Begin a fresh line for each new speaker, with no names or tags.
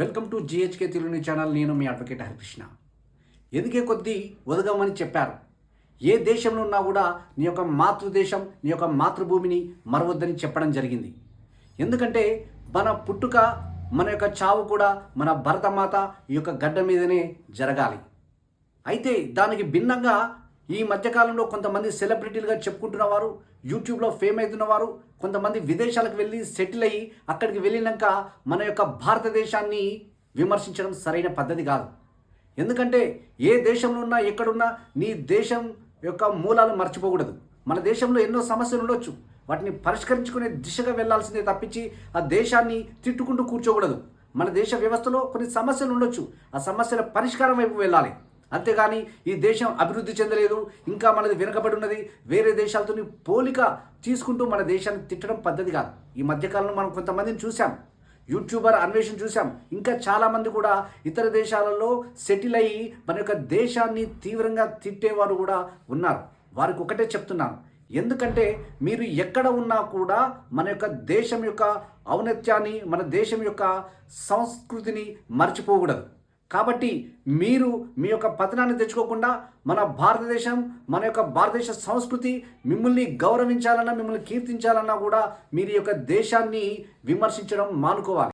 Welcome to జిహెచ్కే తెలుగుని channel. నేను మీ advocate Harikrishna. ఎదిగే కొద్దీ ఒదగమని చెప్పారు. ఏ దేశంలో ఉన్నా కూడా నీ యొక్క మాతృదేశం నీ యొక్క మాతృభూమిని మరవద్దని చెప్పడం జరిగింది. ఎందుకంటే మన పుట్టుక మన యొక్క చావు కూడా మన భరతమాత ఈ యొక్క గడ్డ మీదనే జరగాలి. అయితే దానికి భిన్నంగా ఈ మధ్యకాలంలో కొంతమంది సెలబ్రిటీలుగా చెప్పుకుంటున్న వారు యూట్యూబ్లో ఫేమ్ అవుతున్న వారు కొంతమంది విదేశాలకు వెళ్ళి సెటిల్ అయ్యి అక్కడికి వెళ్ళినాక మన యొక్క భారతదేశాన్ని విమర్శించడం సరైన పద్ధతి కాదు. ఎందుకంటే ఏ దేశంలో ఉన్నా ఎక్కడున్నా నీ దేశం యొక్క మూలాలు మర్చిపోకూడదు. మన దేశంలో ఎన్నో సమస్యలు ఉండొచ్చు. వాటిని పరిష్కరించుకునే దిశగా వెళ్ళాల్సిందే తప్పించి ఆ దేశాన్ని తిట్టుకుంటూ కూర్చోకూడదు. మన దేశ వ్యవస్థలో కొన్ని సమస్యలు ఉండొచ్చు. ఆ సమస్యల పరిష్కారం వైపు వెళ్ళాలి. అంతేగాని ఈ దేశం అభివృద్ధి చెందలేదు ఇంకా మనది వెనుకబడి ఉన్నది వేరే దేశాలతో పోలిక తీసుకుంటూ మన దేశాన్ని తిట్టడం పద్ధతి కాదు. ఈ మధ్యకాలంలో మనం కొంతమందిని చూసాం యూట్యూబర్ అన్వేషణ చూసాం ఇంకా చాలామంది కూడా ఇతర దేశాలలో సెటిల్ అయ్యి మన యొక్క దేశాన్ని తీవ్రంగా తిట్టేవారు కూడా ఉన్నారు. వారికి ఒకటే చెప్తున్నాను ఎందుకంటే మీరు ఎక్కడ ఉన్నా కూడా మన యొక్క దేశం యొక్క ఔన్నత్యాన్ని మన దేశం యొక్క సంస్కృతిని మర్చిపోకూడదు. కాబట్టి మీరు మీ యొక్క పతనాన్ని తెచ్చుకోకుండా మన భారతదేశం మన యొక్క భారతదేశ సంస్కృతి మిమ్మల్ని గౌరవించాలన్నా మిమ్మల్ని కీర్తించాలన్నా కూడా మీరు ఈ యొక్క దేశాన్ని విమర్శించడం మానుకోవాలి.